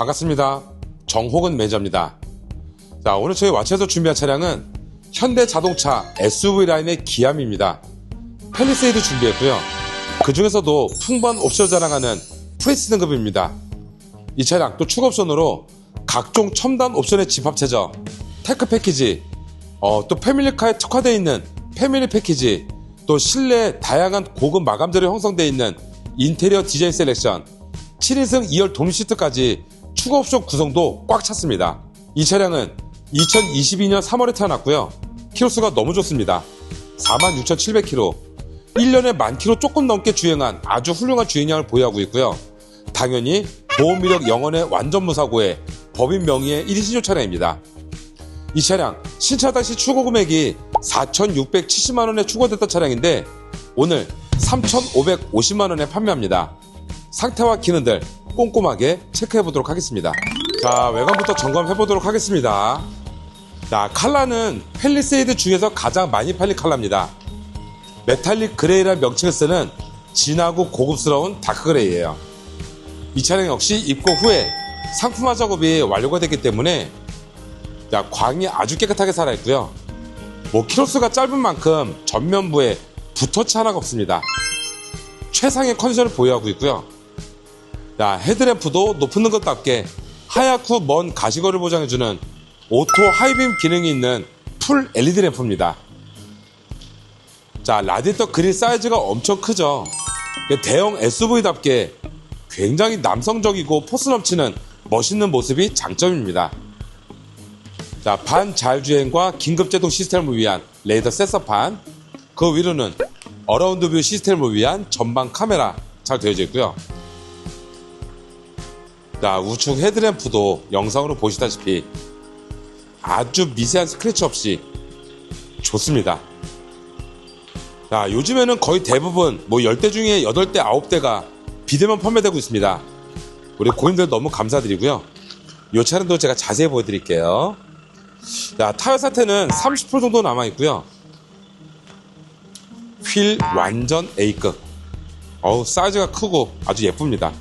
반갑습니다. 정호근 매니저입니다. 자, 오늘 저희 와치에서 준비한 차량은 현대 자동차 SUV 라인의 기암입니다. 펠리세이드 준비했고요. 그 중에서도 풍부한 옵션 자랑하는 프레스 등급입니다. 이 차량 또 추가 옵션으로 각종 첨단 옵션의 집합 체저, 테크 패키지, 어, 또 패밀리카에 특화되어 있는 패밀리 패키지, 또 실내 다양한 고급 마감재로 형성되어 있는 인테리어 디자인 셀렉션, 7인승 2열 도미 시트까지 추가 옵션 구성도 꽉 찼습니다. 이 차량은 2022년 3월에 태어났고요. 키로수가 너무 좋습니다. 46,700km. 1년에 만 킬로 조금 넘게 주행한 아주 훌륭한 주행량을 보유하고 있고요. 당연히 보험 이력 영원의 완전 무사고에 법인 명의의 1위 신용 차량입니다. 이 차량 신차 당시 추고 금액이 4,670만 원에 추고됐던 차량인데 오늘 3,550만 원에 판매합니다. 상태와 기능들 꼼꼼하게 체크해 보도록 하겠습니다. 자, 외관부터 점검해 보도록 하겠습니다. 자, 칼라는 펠리세이드 중에서 가장 많이 팔린 칼라입니다. 메탈릭 그레이라는 명칭을 쓰는 진하고 고급스러운 다크 그레이예요. 이 차량 역시 입고 후에 상품화 작업이 완료가 됐기 때문에 자, 광이 아주 깨끗하게 살아있고요. 뭐 키로수가 짧은 만큼 전면부에 붓터치 하나가 없습니다. 최상의 컨디션을 보유하고 있고요. 자, 헤드램프도 높은 것답게 하얗고 먼 가시거리를 보장해주는 오토 하이빔 기능이 있는 풀 LED 램프입니다. 자, 라디터 그릴 사이즈가 엄청 크죠. 대형 SUV답게 굉장히 남성적이고 포스 넘치는 멋있는 모습이 장점입니다. 자, 반 자율주행과 긴급제동 시스템을 위한 레이더 센서판, 그 위로는 어라운드 뷰 시스템을 위한 전방 카메라 잘 되어져 있고요. 자, 우측 헤드램프도 영상으로 보시다시피 아주 미세한 스크래치 없이 좋습니다. 자, 요즘에는 거의 대부분 뭐 10대 중에 8대, 9대가 비대면 판매되고 있습니다. 우리 고객님들 너무 감사드리고요. 이 차량도 제가 자세히 보여드릴게요. 자, 타이어 상태는 30% 정도 남아있고요. 휠 완전 A급. 어우, 사이즈가 크고 아주 예쁩니다.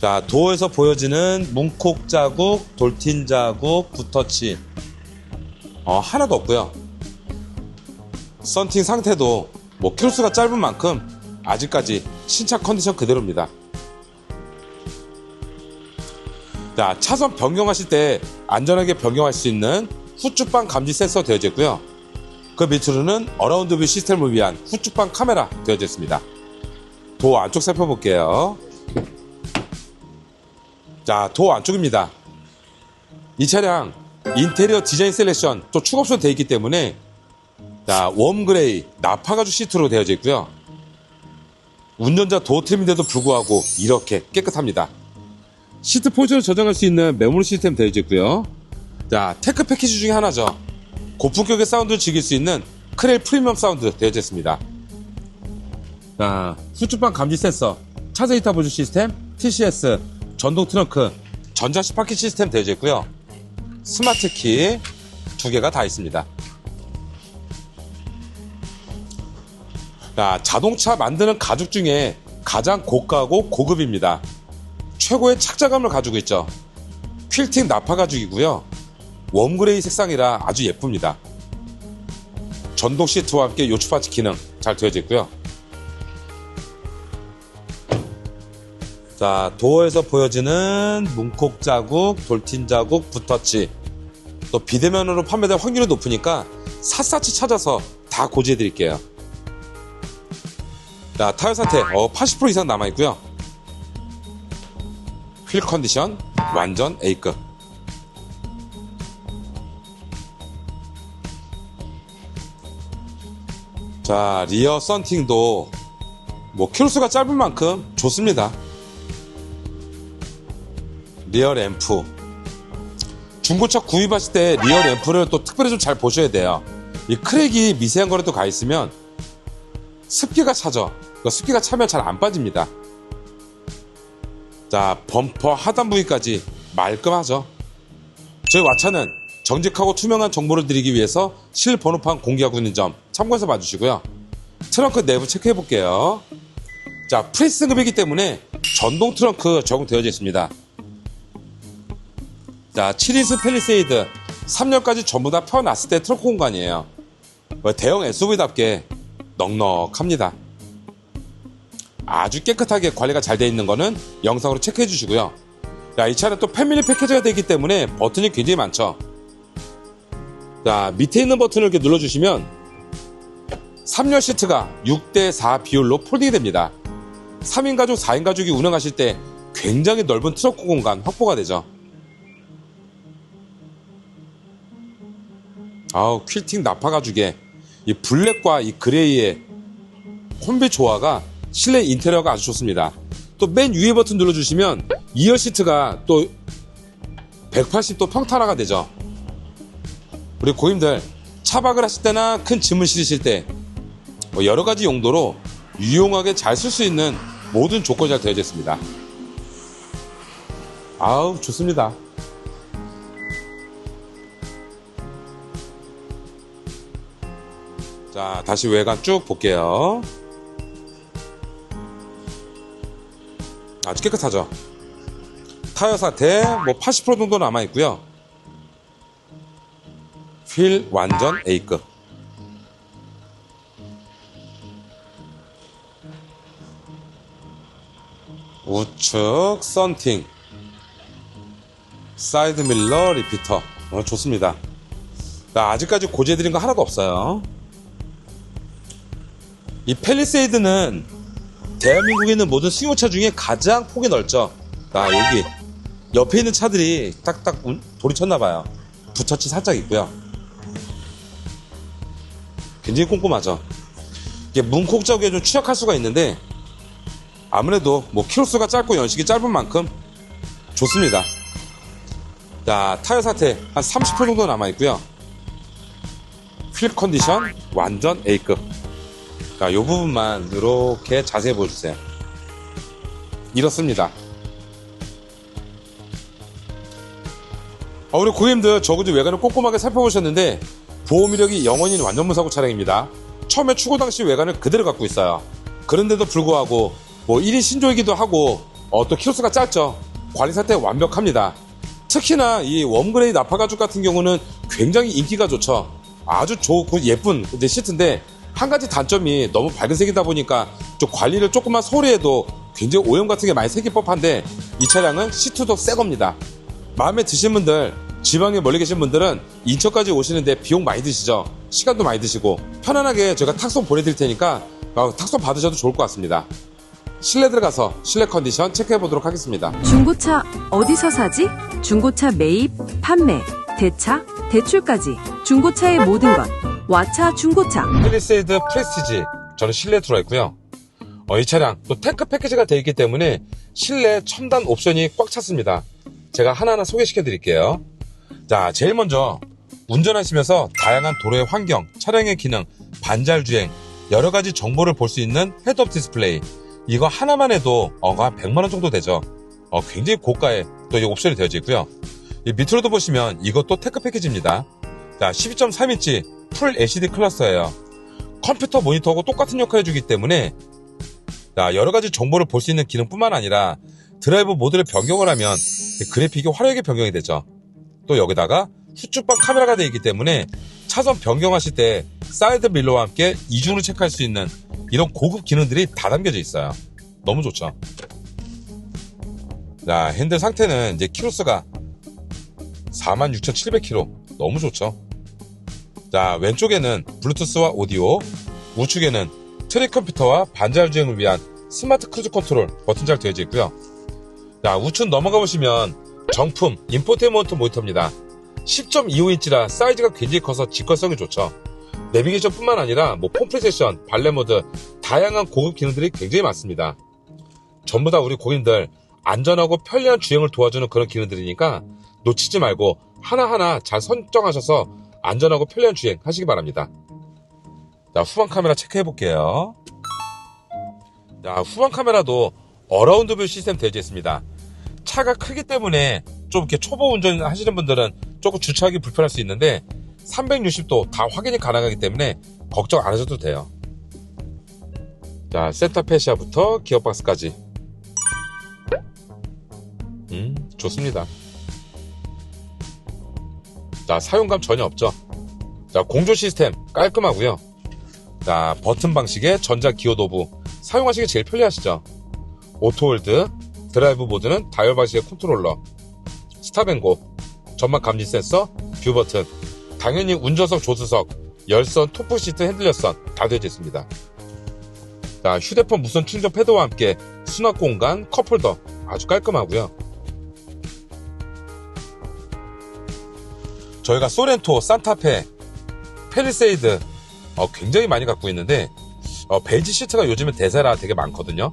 자, 도어에서 보여지는 문콕 자국, 돌틴 자국, 붓터치. 어, 하나도 없고요. 썬팅 상태도 뭐 키로수가 짧은 만큼 아직까지 신차 컨디션 그대로입니다. 자, 차선 변경하실 때 안전하게 변경할 수 있는 후측방 감지 센서 되어져 있고요. 그 밑으로는 어라운드 뷰 시스템을 위한 후측방 카메라 되어져 있습니다. 도어 안쪽 살펴볼게요. 자, 도어 안쪽입니다. 이 차량 인테리어 디자인 셀렉션 또 옵션 되어 있기 때문에 자, 웜 그레이 나파 가죽 시트로 되어져 있고요. 운전자 도어 트림인데도 불구하고 이렇게 깨끗합니다. 시트 포지션을 조정할 수 있는 메모리 시스템 되어져 있고요. 자, 테크 패키지 중에 하나죠. 고품격의 사운드를 즐길 수 있는 크렐 프리미엄 사운드 되어져 있습니다. 자, 수축방 감지 센서, 차세 이타 보조 시스템, TCS, 전동 트렁크, 전자 시파키 시스템 되어져 있고요. 스마트 키 두 개가 다 있습니다. 자, 자동차 만드는 가죽 중에 가장 고가고 고급입니다. 최고의 착자감을 가지고 있죠. 퀼팅 나파 가죽이고요. 웜그레이 색상이라 아주 예쁩니다. 전동 시트와 함께 요추파츠 기능 잘 되어져 있고요. 자, 도어에서 보여지는 문콕 자국, 돌틴 자국, 붓터치. 또 비대면으로 판매될 확률이 높으니까 샅샅이 찾아서 다 고지해 드릴게요. 자, 타이어 상태 어, 80% 이상 남아 있고요. 휠 컨디션 완전 A급. 자, 리어 썬팅도 뭐 키로수가 짧은 만큼 좋습니다. 리어 램프. 중고차 구입하실 때 리어 램프를 또 특별히 좀 잘 보셔야 돼요. 이 크랙이 미세한 거라도 가 있으면 습기가 차죠. 그 습기가 차면 잘 안 빠집니다. 자, 범퍼 하단 부위까지 말끔하죠. 저희 왓차는 정직하고 투명한 정보를 드리기 위해서 실 번호판 공개하고 있는 점 참고해서 봐주시고요. 트렁크 내부 체크해 볼게요. 자, 프레스 등급이기 때문에 전동 트렁크 적용되어져 있습니다. 자, 7인승 펠리세이드 3년까지 전부 다 펴놨을 때 트렁크 공간이에요. 뭐 대형 SUV답게 넉넉합니다. 아주 깨끗하게 관리가 잘 되어 있는 거는 영상으로 체크해 주시고요. 자, 이 차는 또 패밀리 패키지가 되기 때문에 버튼이 굉장히 많죠. 자, 밑에 있는 버튼을 이렇게 눌러주시면 3열 시트가 6대4 비율로 폴딩이 됩니다. 3인 가족, 4인 가족이 운행하실 때 굉장히 넓은 트렁크 공간 확보가 되죠. 아우, 퀼팅 나파 가죽에 이 블랙과 이 그레이의 콤비 조화가 실내 인테리어가 아주 좋습니다. 또 맨 위에 버튼 눌러주시면 2열 시트가 또 180도 평탄화가 되죠. 우리 고객님들 차박을 하실 때나 큰 짐을 실으실 때 뭐 여러 가지 용도로 유용하게 잘 쓸 수 있는 모든 조건이 잘 되어져 있습니다. 아우 좋습니다. 자 다시 외관 쭉 볼게요. 아주 깨끗하죠. 타이어 상태 뭐 80% 정도 남아 있고요. 휠 완전 A급. 우측 썬팅. 사이드 밀러 리피터. 어, 좋습니다. 나 아직까지 고지해드린 거 하나도 없어요. 이 펠리세이드는 대한민국에 있는 모든 승용차 중에 가장 폭이 넓죠. 나 여기 옆에 있는 차들이 딱딱 운- 돌이 쳤나봐요. 부처치 살짝 있고요. 굉장히 꼼꼼하죠. 이게 문콕적에 좀 취약할 수가 있는데 아무래도 뭐 키로수가 짧고 연식이 짧은 만큼 좋습니다. 자 타이어 상태 한 30% 정도 남아 있고요. 휠 컨디션 완전 A급. 자, 이 부분만 이렇게 자세히 보여주세요. 이렇습니다. 아, 우리 고객님들 저그도 외관을 꼼꼼하게 살펴보셨는데 보험 이력이 영원히 완전 무사고 차량입니다. 처음에 출고 당시 외관을 그대로 갖고 있어요. 그런데도 불구하고 뭐 1인 신조이기도 하고 어, 또 키로수가 짧죠. 관리 상태 완벽합니다. 특히나 이 웜그레이 나파 가죽 같은 경우는 굉장히 인기가 좋죠. 아주 좋고 예쁜 시트인데 한 가지 단점이 너무 밝은 색이다 보니까 좀 관리를 조금만 소홀히 해도 굉장히 오염 같은 게 많이 생길 법한데 이 차량은 시트도 새 겁니다. 마음에 드신 분들 지방에 멀리 계신 분들은 인천까지 오시는데 비용 많이 드시죠 시간도 많이 드시고 편안하게 제가 탁송 보내드릴 테니까 어, 탁송 받으셔도 좋을 것 같습니다 실내 들어가서 실내 컨디션 체크해 보도록 하겠습니다 중고차 어디서 사지? 중고차 매입, 판매, 대차, 대출까지 중고차의 모든 것. 와차 중고차. 펠리세이드 프레스티지. 저는 실내에 들어와 있고요. 어, 이 차량 또 탱크 패키지가 되어 있기 때문에 실내 첨단 옵션이 꽉 찼습니다. 제가 하나하나 소개시켜 드릴게요. 자 제일 먼저 운전하시면서 다양한 도로의 환경, 차량의 기능, 반잘 주행 여러 가지 정보를 볼 수 있는 헤드업 디스플레이. 이거 하나만 해도 어가 한 100만 원 정도 되죠. 어, 굉장히 고가의 또 이 옵션이 되어져 있고요. 이 밑으로도 보시면 이것도 테크 패키지입니다. 자 12.3인치 풀 LCD 클러스예요 컴퓨터 모니터하고 똑같은 역할을 해주기 때문에 자, 여러 가지 정보를 볼 수 있는 기능뿐만 아니라 드라이브 모드를 변경을 하면 그래픽이 화려하게 변경이 되죠. 또 여기다가 후측방 카메라가 되어 있기 때문에 차선 변경하실 때 사이드 밀러와 함께 이중으로 체크할 수 있는 이런 고급 기능들이 다 담겨져 있어요. 너무 좋죠. 자, 핸들 상태는 이제 키로수가 46,700km. 너무 좋죠. 자, 왼쪽에는 블루투스와 오디오, 우측에는 트랙 컴퓨터와 반자율 주행을 위한 스마트 크루즈 컨트롤 버튼 잘 되어져 있고요. 자, 우측 넘어가 보시면 정품 인포테인먼트 모니터입니다. 10.25인치라 사이즈가 굉장히 커서 직관성이 좋죠. 내비게이션뿐만 아니라 뭐 폼프레세션, 발레 모드, 다양한 고급 기능들이 굉장히 많습니다. 전부 다 우리 고객님들 안전하고 편리한 주행을 도와주는 그런 기능들이니까 놓치지 말고 하나하나 잘 선정하셔서 안전하고 편리한 주행 하시기 바랍니다. 자, 후방 카메라 체크해 볼게요. 자, 후방 카메라도 어라운드 뷰 시스템 있습니다. 차가 크기 때문에 좀 이렇게 초보 운전 하시는 분들은 조금 주차하기 불편할 수 있는데 360도 다 확인이 가능하기 때문에 걱정 안 하셔도 돼요. 자, 센터 페시아부터 기어박스까지 음, 좋습니다. 자, 사용감 전혀 없죠. 자, 공조 시스템 깔끔하고요. 자, 버튼 방식의 전자 기어 도브 사용하시기 제일 편리하시죠. 오토홀드, 드라이브 모드는 다이얼 방식의 컨트롤러, 스탑앤고, 전막 감지 센서, 뷰 버튼, 당연히 운전석 조수석, 열선 토프 시트 핸들 열선 다 되어 있습니다. 자, 휴대폰 무선 충전 패드와 함께 수납 공간 컵홀더 아주 깔끔하고요. 저희가 소렌토, 산타페, 페리세이드 어, 굉장히 많이 갖고 있는데 어, 베이지 시트가 요즘에 대세라 되게 많거든요.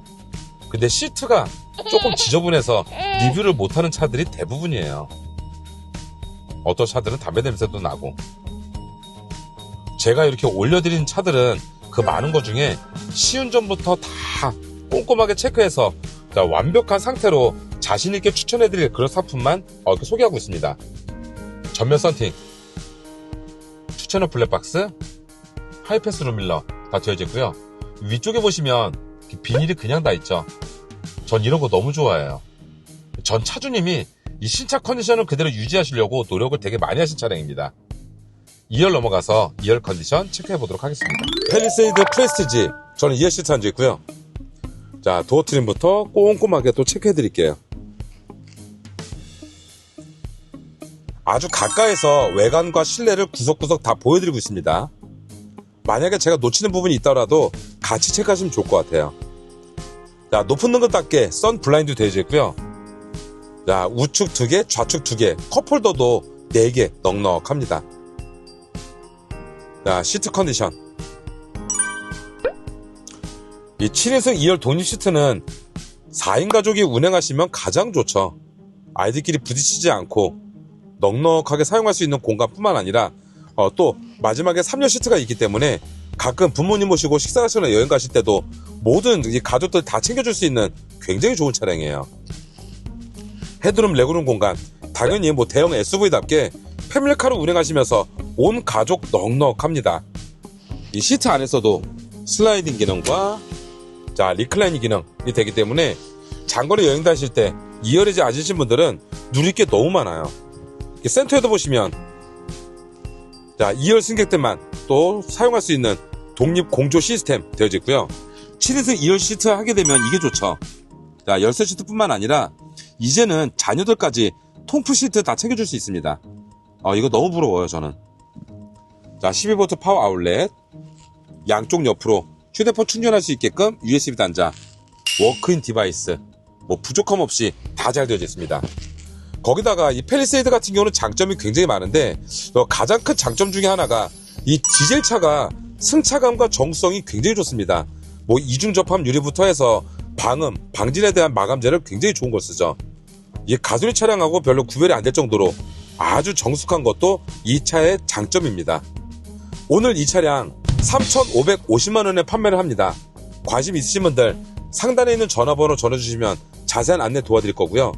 근데 시트가 조금 지저분해서 리뷰를 못하는 차들이 대부분이에요. 어떤 차들은 담배 냄새도 나고 제가 이렇게 올려드린 차들은 그 많은 것 중에 시운전부터 다 꼼꼼하게 체크해서 자, 완벽한 상태로 자신있게 추천해드릴 그런 상품만 어, 이렇게 소개하고 있습니다. 전면 썬팅, 추천호 블랙박스, 하이패스 룸밀러 다 되어져 있고요. 위쪽에 보시면 비닐이 그냥 다 있죠. 전 이런 거 너무 좋아해요. 전 차주님이 이 신차 컨디션을 그대로 유지하시려고 노력을 되게 많이 하신 차량입니다. 2열 넘어가서 2열 컨디션 체크해 보도록 하겠습니다. 펠리세이드 프레스티지 저는 2열 시트 앉아 있고요. 자 도어 트림부터 꼼꼼하게 또 체크해 드릴게요. 아주 가까이서 외관과 실내를 구석구석 다 보여드리고 있습니다. 만약에 제가 놓치는 부분이 있더라도 같이 체크하시면 좋을 것 같아요. 자, 높은 등급답게 선 블라인드 되어져 있고요. 자, 우측 두 개, 좌측 두 개, 컵홀더도 네개 넉넉합니다. 자, 시트 컨디션. 이 7인승 2열 독립 시트는 4인 가족이 운행하시면 가장 좋죠. 아이들끼리 부딪히지 않고 넉넉하게 사용할 수 있는 공간뿐만 아니라 어, 또 마지막에 3열 시트가 있기 때문에 가끔 부모님 모시고 식사하시거나 여행 가실 때도 모든 이 가족들 다 챙겨줄 수 있는 굉장히 좋은 차량이에요. 헤드룸, 레그룸 공간 당연히 뭐 대형 SUV답게 패밀리카로 운행하시면서 온 가족 넉넉합니다. 이 시트 안에서도 슬라이딩 기능과 자 리클라이닝 기능이 되기 때문에 장거리 여행 다실 때 2열이지 않으신 분들은 누릴 게 너무 많아요. 이 센터에도 보시면 자 2열 승객들만 또 사용할 수 있는 독립 공조 시스템 되어져 있고요. 7인승 2열 시트 하게 되면 이게 좋죠. 자 열쇠 시트뿐만 아니라 이제는 자녀들까지 통풍 시트 다 챙겨줄 수 있습니다. 어, 이거 너무 부러워요 저는. 자 12V 파워 아울렛 양쪽 옆으로 휴대폰 충전할 수 있게끔 USB 단자 워크인 디바이스 뭐 부족함 없이 다 잘 되어져 있습니다. 거기다가 이 펠리세이드 같은 경우는 장점이 굉장히 많은데 어, 가장 큰 장점 중에 하나가 이 디젤 차가 승차감과 정성이 굉장히 좋습니다. 뭐 이중 접합 유리부터 해서 방음, 방진에 대한 마감재를 굉장히 좋은 걸 쓰죠. 이 가솔린 차량하고 별로 구별이 안 될 정도로 아주 정숙한 것도 이 차의 장점입니다. 오늘 이 차량 3,550만 원에 판매를 합니다. 관심 있으신 분들 상단에 있는 전화번호 전해주시면 자세한 안내 도와드릴 거고요.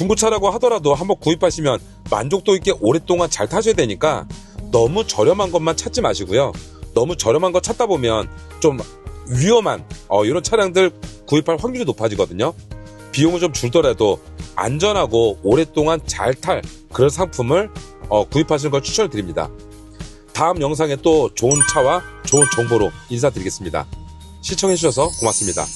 중고차라고 하더라도 한번 구입하시면 만족도 있게 오랫동안 잘 타셔야 되니까 너무 저렴한 것만 찾지 마시고요. 너무 저렴한 거 찾다 보면 좀 위험한 어, 이런 차량들 구입할 확률이 높아지거든요. 비용은 좀 줄더라도 안전하고 오랫동안 잘 탈 그런 상품을 어, 구입하시는 걸 추천드립니다. 다음 영상에 또 좋은 차와 좋은 정보로 인사드리겠습니다. 시청해주셔서 고맙습니다.